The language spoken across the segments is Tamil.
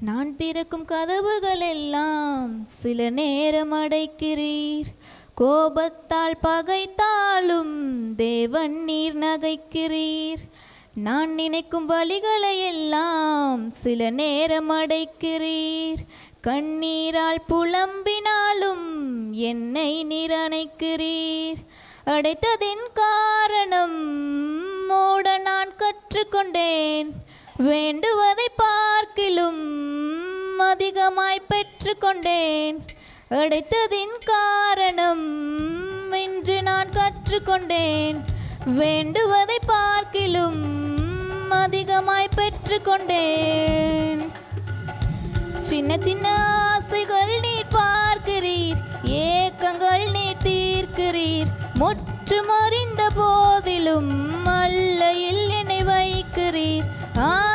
நான் திறக்கும் கதவுகள் எல்லாம் சில நேரம் அடைக்கிறீர். கோபத்தால் பகைத்தாலும் தேவன் நீர் நகைக்கிறீர். நான் நினைக்கும் வழிகளை எல்லாம் சில நேரம் அடைக்கிறீர். கண்ணீரால் புலம்பினாலும் என்னை நீர் அணைக்கிறீர். அடைத்ததின் காரணம் மூட நான் கற்றுக்கொண்டேன். வேண்டுவதை பார்க்கிலும் அதிகமாய் பெற்று கொண்டேன் அடைத்ததின் காரணம் இன்று நான் கற்றுக்கொண்டேன். வேண்டுவதை பார்க்கிலும் அதிகமாய் பெற்று கொண்டேன் சின்ன சின்ன ஆசைகள் நீர் பார்க்கிறீர் ஏக்கங்கள் நீர் தீர்க்கிறீர். முற்றும் அறிந்த போதிலும் அல்லையில் என்னை வைக்கிறீர். ஆ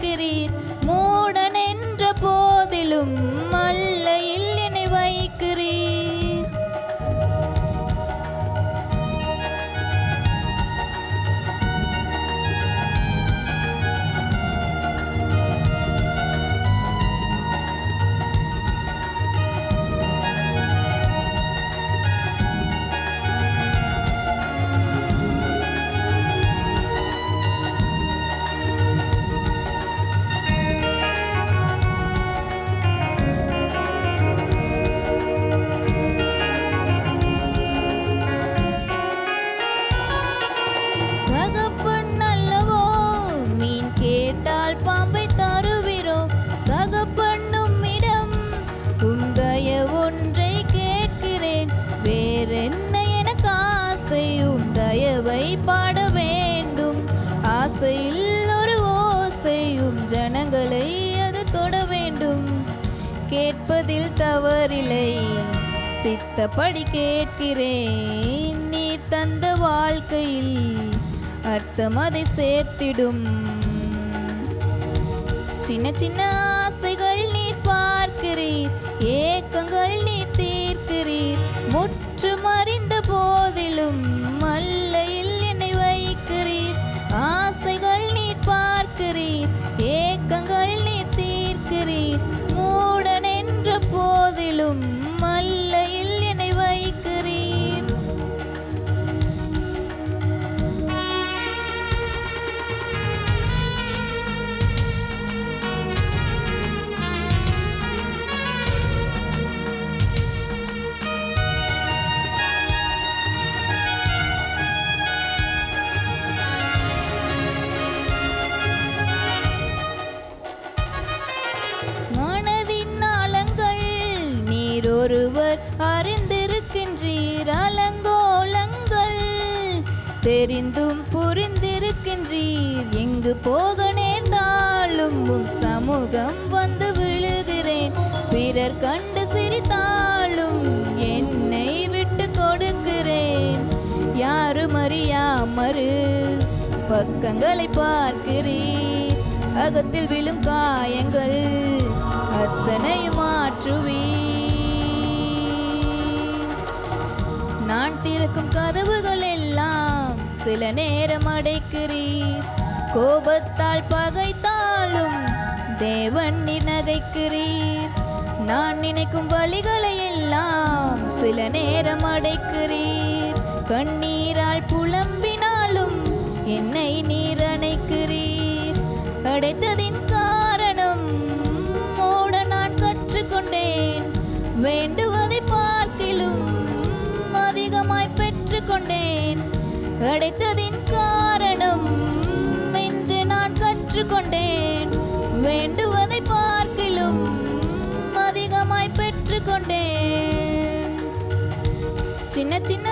நீர் தயவை பாட வேண்டும். ஆசையில் ஒரு ஓசையும் ஜனங்களை அது தொட வேண்டும். கேட்பதில் தவறில்லை சித்தப்படி கேட்கிறேன். நீ தந்த வாழ்க்கையில் அர்த்தம் அதை சேர்த்திடும். சின்ன சின்ன ஆசைகள் நீர் பார்க்கிறீர் ஏக்கங்கள் நீர் தீர்க்கிறீர். முற்று மறிந்த போதிலும் அறிந்திருக்கின்றீர் அலங்கோலங்கள். தெரிந்தும் புரிந்திருக்கின்றீர். எங்கு போக நேர்ந்தாலும் சமூகம் வந்து விழுகிறேன். பிறர் கண்டு சிரித்தாலும் என்னை விட்டு கொடுக்கிறேன். யாரும் அறியாமறு பக்கங்களை பார்க்கிறீர். அகத்தில் விழும் காயங்கள் அத்தனையும் மாற்றுவீர். திறக்கும் கதவுகள் எல்லாம் சில நேரம் அடைக்கிறீர். கோபத்தால் பகைத்தாலும் தேவன் நகைக்கிறீர் நான் நினைக்கும் வழிகளை எல்லாம் சில நேரம் அடைக்கிறீர். கண்ணீரால் புலம்பினாலும் என்னை நீர் அணைக்கிறீர். அடைத்ததின் பெற்றுக்கொண்டேன் அடைத்ததின் காரணம் என்று நான் கற்றுக்கொண்டேன். வேண்டுவதை பார்க்கிலும் அதிகமாய் பெற்றுக்கொண்டேன். சின்ன சின்ன